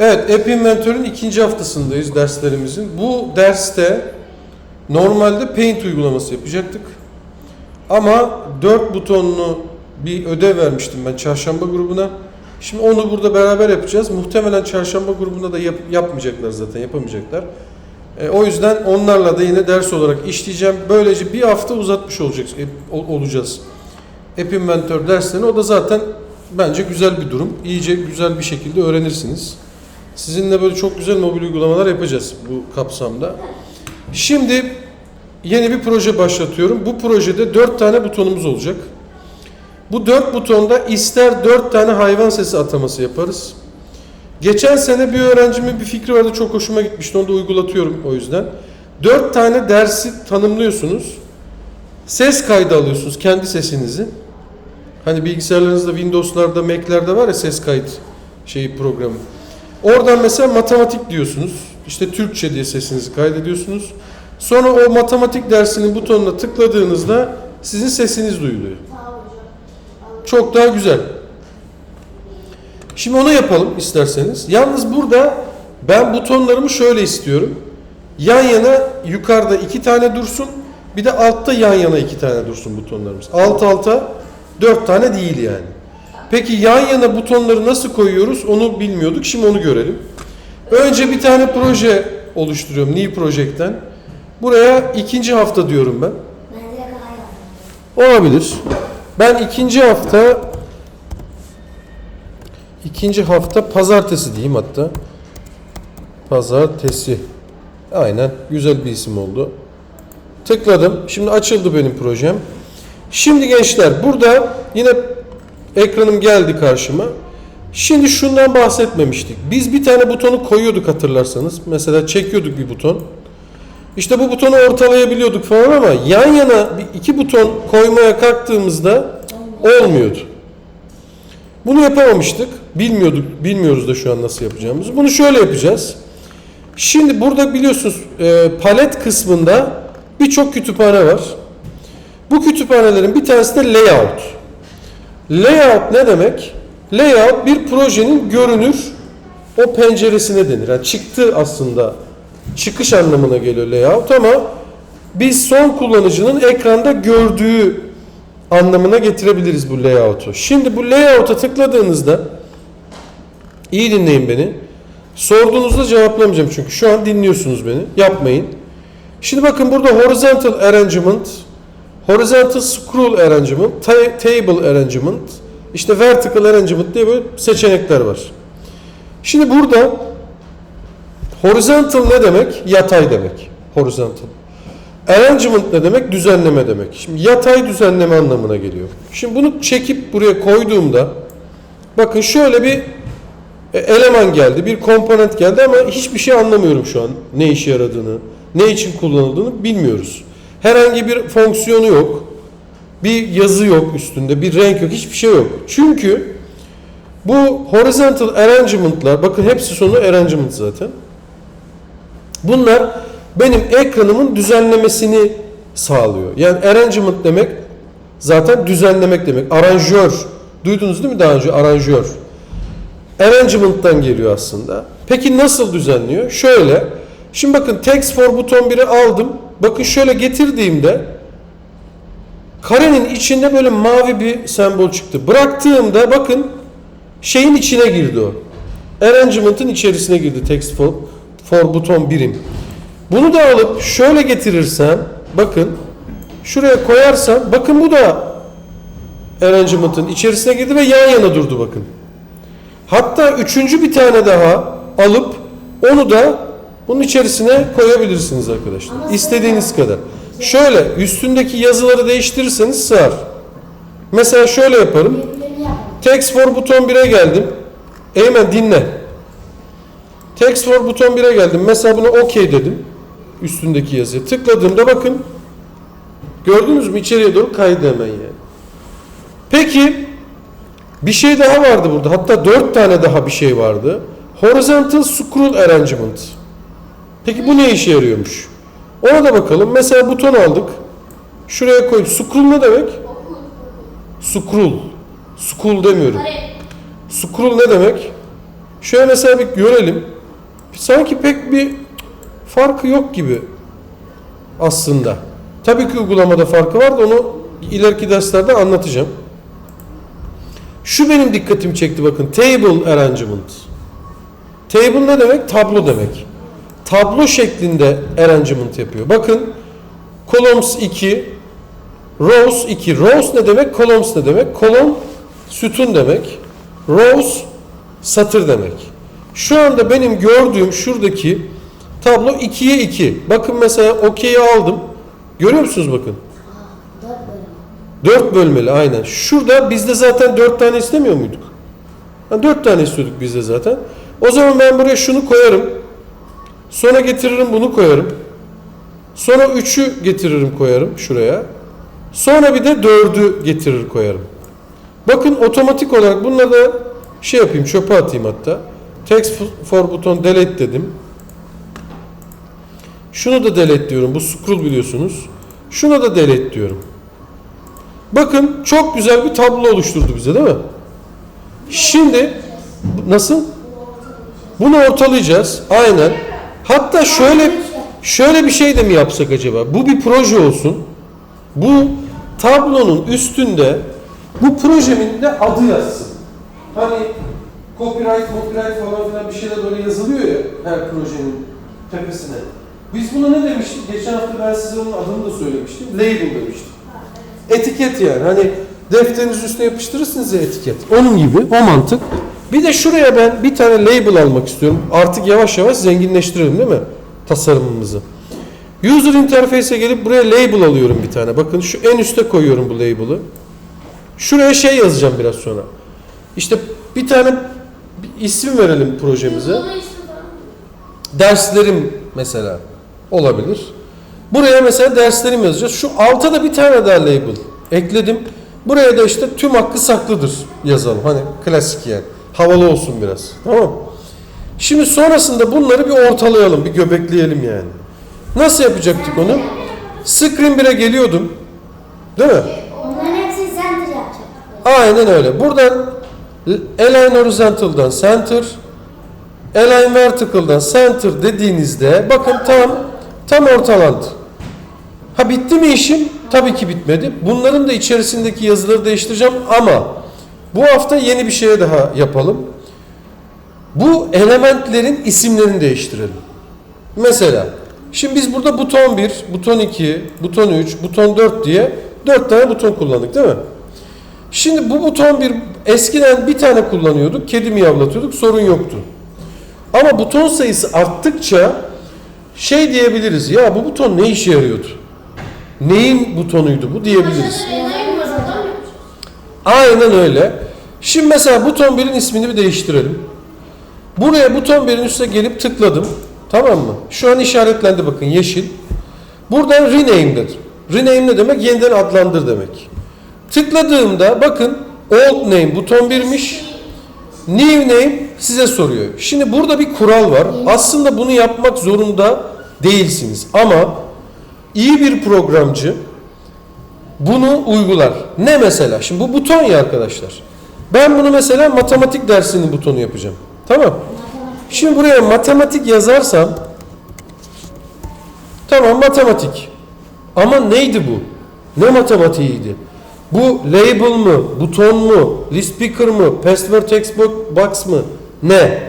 Evet, App Inventor'ın ikinci haftasındayız derslerimizin. Bu derste normalde Paint uygulaması yapacaktık. Ama 4 butonlu bir ödev vermiştim ben çarşamba grubuna. Şimdi onu burada beraber yapacağız. Muhtemelen çarşamba grubunda da yap- yapmayacaklar zaten, yapamayacaklar. E, o yüzden onlarla da yine ders olarak işleyeceğim. Böylece bir hafta uzatmış olacak, e, ol- olacağız. App Inventor derslerini. O da zaten bence güzel bir durum. İyice güzel bir şekilde öğrenirsiniz. Sizinle böyle çok güzel mobil uygulamalar yapacağız bu kapsamda. Şimdi yeni bir proje başlatıyorum. Bu projede 4 tane butonumuz olacak. Bu 4 butonda ister 4 tane hayvan sesi ataması yaparız. Geçen sene bir öğrencimin bir fikri vardı çok hoşuma gitmişti. Onu da uygulatıyorum o yüzden. 4 tane dersi tanımlıyorsunuz. Ses kaydı alıyorsunuz kendi sesinizi. Hani bilgisayarlarınızda Windows'larda, Mac'lerde var ya ses kayıt şeyi programı. Oradan mesela matematik diyorsunuz. İşte Türkçe diye sesinizi kaydediyorsunuz. Sonra o matematik dersinin butonuna tıkladığınızda sizin sesiniz duyuluyor. Çok daha güzel. Şimdi onu yapalım isterseniz. Yalnız burada ben butonlarımı şöyle istiyorum. Yan yana yukarıda iki tane dursun. Bir de altta yan yana iki tane dursun butonlarımız. Alt alta dört tane değil yani. Peki yan yana butonları nasıl koyuyoruz onu bilmiyorduk. Şimdi onu görelim. Önce bir tane proje oluşturuyorum New Project'ten. Buraya ikinci hafta diyorum ben. Olabilir. Ben ikinci hafta ikinci hafta pazartesi diyeyim hatta. Pazartesi. Aynen. Güzel bir isim oldu. Tıkladım. Şimdi açıldı benim projem. Şimdi gençler burada yine ekranım geldi karşıma. Şimdi şundan bahsetmemiştik. Biz bir tane butonu koyuyorduk hatırlarsanız. Mesela çekiyorduk bir buton. İşte bu butonu ortalayabiliyorduk falan ama yan yana iki buton koymaya kalktığımızda olmuyordu. Bunu yapamamıştık. Bilmiyorduk, bilmiyoruz da şu an nasıl yapacağımızı. Bunu şöyle yapacağız. Şimdi burada biliyorsunuz e, palet kısmında birçok kütüphane var. Bu kütüphanelerin bir tanesi de layout. Layout ne demek? Layout bir projenin görünür o penceresine denir. Yani çıktı aslında çıkış anlamına geliyor layout ama biz son kullanıcının ekranda gördüğü anlamına getirebiliriz bu layout'u. Şimdi bu layout'a tıkladığınızda iyi dinleyin beni. Sorduğunuzda cevaplamayacağım çünkü şu an dinliyorsunuz beni. Yapmayın. Şimdi bakın burada horizontal arrangement, horizontal scroll arrangement, ta- table arrangement, işte vertical arrangement diye böyle seçenekler var. Şimdi burada Horizontal ne demek? Yatay demek. Horizontal. Arrangement ne demek? Düzenleme demek. Şimdi yatay düzenleme anlamına geliyor. Şimdi bunu çekip buraya koyduğumda bakın şöyle bir e, eleman geldi, bir komponent geldi ama hiçbir şey anlamıyorum şu an. Ne işe yaradığını, ne için kullanıldığını bilmiyoruz. Herhangi bir fonksiyonu yok. Bir yazı yok üstünde, bir renk yok, hiçbir şey yok. Çünkü bu horizontal arrangement'lar, bakın hepsi sonu arrangement zaten. Bunlar benim ekranımın düzenlemesini sağlıyor. Yani arrangement demek zaten düzenlemek demek. Aranjör. Duydunuz değil mi daha önce aranjör? Arrangement'tan geliyor aslında. Peki nasıl düzenliyor? Şöyle. Şimdi bakın text for buton 1'i aldım. Bakın şöyle getirdiğimde karenin içinde böyle mavi bir sembol çıktı. Bıraktığımda bakın şeyin içine girdi o. Arrangement'ın içerisine girdi text for, for buton birim. Bunu da alıp şöyle getirirsem bakın şuraya koyarsam bakın bu da arrangement'ın içerisine girdi ve yan yana durdu bakın. Hatta üçüncü bir tane daha alıp onu da bunun içerisine koyabilirsiniz arkadaşlar. İstediğiniz kadar. Şöyle üstündeki yazıları değiştirirseniz sığar. Mesela şöyle yaparım. Text for buton 1'e geldim. Eymen dinle. Text for buton 1'e geldim. Mesela buna OK dedim. Üstündeki yazıya. Tıkladığımda bakın. Gördünüz mü? İçeriye doğru kaydı hemen yani. Peki bir şey daha vardı burada. Hatta dört tane daha bir şey vardı. Horizontal Scroll Arrangement. Peki bu ne işe yarıyormuş? Ona da bakalım. Mesela buton aldık. Şuraya koyup scroll ne demek? Scroll. Scroll demiyorum. Scroll ne demek? Şöyle mesela bir görelim. Sanki pek bir farkı yok gibi aslında. Tabii ki uygulamada farkı var da onu ileriki derslerde anlatacağım. Şu benim dikkatimi çekti bakın. Table arrangement. Table ne demek? Tablo demek. Tablo şeklinde arrangement yapıyor. Bakın columns 2, rows 2. Rows ne demek? Columns ne demek? Column sütun demek. Rows satır demek. Şu anda benim gördüğüm şuradaki tablo 2'ye 2. Bakın mesela OK'yi aldım. Görüyor musunuz bakın? Dört bölüm. 4 bölmeli aynen. Şurada bizde zaten 4 tane istemiyor muyduk? 4 tane istiyorduk bizde zaten. O zaman ben buraya şunu koyarım. Sonra getiririm bunu koyarım. Sonra 3'ü getiririm koyarım şuraya. Sonra bir de 4'ü getirir koyarım. Bakın otomatik olarak bununla da şey yapayım çöpe atayım hatta. Text for buton delete dedim. Şunu da delete diyorum. Bu scroll biliyorsunuz. Şuna da delete diyorum. Bakın çok güzel bir tablo oluşturdu bize değil mi? Şimdi nasıl? Bunu ortalayacağız. Aynen. Hatta şöyle şöyle bir şey de mi yapsak acaba? Bu bir proje olsun. Bu tablonun üstünde bu projemin de adı yazsın. Hani copyright, copyright falan filan bir şeyler böyle yazılıyor ya her projenin tepesine. Biz buna ne demiştik? Geçen hafta ben size onun adını da söylemiştim. Label demiştim. Etiket yani. Hani defterinizin üstüne yapıştırırsınız ya etiket. Onun gibi o mantık. Bir de şuraya ben bir tane label almak istiyorum. Artık yavaş yavaş zenginleştirelim değil mi? Tasarımımızı. User interface'e gelip buraya label alıyorum bir tane. Bakın şu en üste koyuyorum bu label'ı. Şuraya şey yazacağım biraz sonra. İşte bir tane bir isim verelim projemize. Derslerim mesela olabilir. Buraya mesela derslerim yazacağız. Şu alta da bir tane daha label ekledim. Buraya da işte tüm hakkı saklıdır yazalım. Hani klasik yani. Havalı olsun biraz. Tamam Şimdi sonrasında bunları bir ortalayalım, bir göbekleyelim yani. Nasıl yapacaktık onu? Screen 1'e geliyordum. Değil mi? Onların hepsini center yapacak. Aynen öyle. Buradan align horizontal'dan center, align vertical'dan center dediğinizde bakın tam tam ortalandı. Ha bitti mi işim? Tabii ki bitmedi. Bunların da içerisindeki yazıları değiştireceğim ama bu hafta yeni bir şeye daha yapalım. Bu elementlerin isimlerini değiştirelim. Mesela şimdi biz burada buton 1, buton 2, buton 3, buton 4 diye 4 tane buton kullandık değil mi? Şimdi bu buton bir eskiden bir tane kullanıyorduk. Kedi miyavlatıyorduk. Sorun yoktu. Ama buton sayısı arttıkça şey diyebiliriz. Ya bu buton ne işe yarıyordu? Neyin butonuydu bu diyebiliriz. Aynen öyle. Şimdi mesela buton 1'in ismini bir değiştirelim. Buraya buton 1'in üstüne gelip tıkladım. Tamam mı? Şu an işaretlendi bakın yeşil. Buradan rename dedim. Rename ne demek? Yeniden adlandır demek. Tıkladığımda bakın old name buton 1'miş. New name size soruyor. Şimdi burada bir kural var. Aslında bunu yapmak zorunda değilsiniz. Ama iyi bir programcı bunu uygular. Ne mesela? Şimdi bu buton ya arkadaşlar. Ben bunu mesela matematik dersinin butonu yapacağım. Tamam. Şimdi buraya matematik yazarsam tamam matematik. Ama neydi bu? Ne matematiğiydi? Bu label mı? Buton mu? List picker mı? Password text box mı? Ne?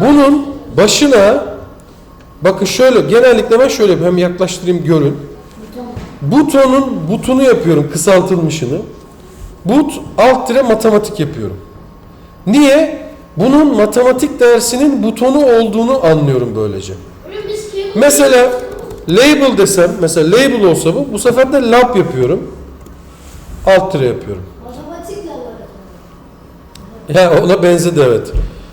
Bunun başına bakın şöyle genellikle ben şöyle hem yaklaştırayım görün. Butonun butunu yapıyorum kısaltılmışını. But alt dire matematik yapıyorum. Niye? Bunun matematik dersinin butonu olduğunu anlıyorum böylece. Mesela label desem, mesela label olsa bu, bu sefer de lab yapıyorum. Alt tire yapıyorum. Ya ona benzedi evet.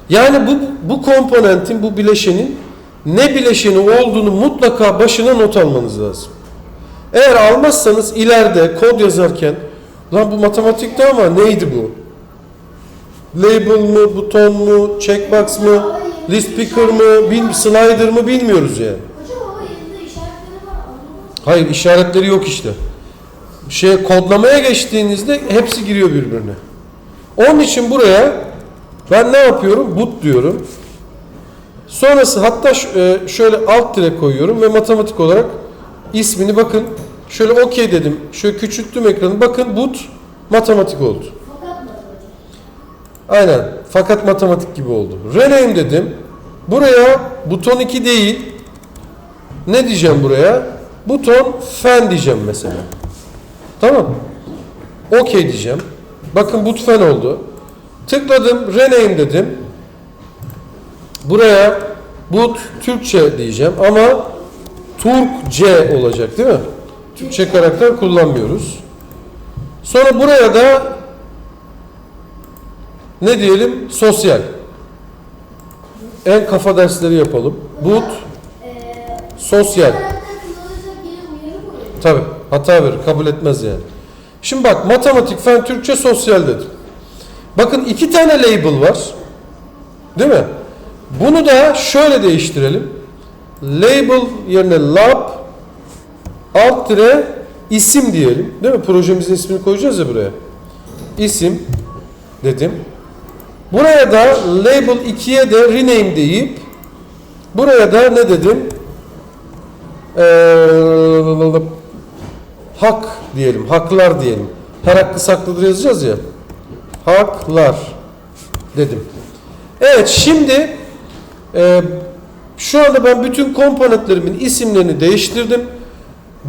Yani bu bu komponentin, bu bileşenin ne bileşeni olduğunu mutlaka başına not almanız lazım. Eğer almazsanız ileride kod yazarken lan bu matematikte ama neydi bu? Label mı, buton mu, checkbox mı, list picker mı, bil, slider mı bilmiyoruz yani. Hayır işaretleri yok işte. Şey kodlamaya geçtiğinizde hepsi giriyor birbirine. Onun için buraya Ben ne yapıyorum? Boot diyorum. Sonrası hatta e, şöyle alt dire koyuyorum ve matematik olarak ismini bakın. Şöyle OK dedim. Şöyle küçülttüm ekranı. Bakın boot matematik oldu. Fakat matematik. Aynen. Fakat matematik gibi oldu. Rename dedim. Buraya buton 2 değil. Ne diyeceğim buraya? Buton fen diyeceğim mesela. Tamam. OK diyeceğim. Bakın but fen oldu. Tıkladım. Rename dedim. Buraya but Türkçe diyeceğim ama Türkçe olacak değil mi? Türkçe karakter kullanmıyoruz. Sonra buraya da ne diyelim? Sosyal. En kafa dersleri yapalım. But, Ee, sosyal. Tabi hata verir, kabul etmez yani. Şimdi bak matematik, fen, Türkçe, sosyal dedim. Bakın iki tane label var. Değil mi? Bunu da şöyle değiştirelim. Label yerine lab alt dire isim diyelim. Değil mi? Projemizin ismini koyacağız ya buraya. İsim dedim. Buraya da label 2'ye de rename deyip buraya da ne dedim? Ee, hak diyelim, haklar diyelim. Her hakkı saklıdır yazacağız ya. Haklar dedim. Evet şimdi e, şu anda ben bütün komponentlerimin isimlerini değiştirdim.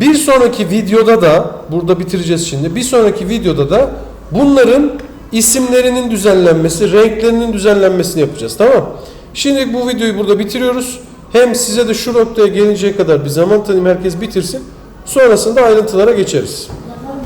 Bir sonraki videoda da burada bitireceğiz şimdi. Bir sonraki videoda da bunların isimlerinin düzenlenmesi, renklerinin düzenlenmesini yapacağız. Tamam? Şimdi bu videoyu burada bitiriyoruz. Hem size de şu noktaya gelinceye kadar bir zaman tanıyım herkes bitirsin. Sonrasında ayrıntılara geçeriz.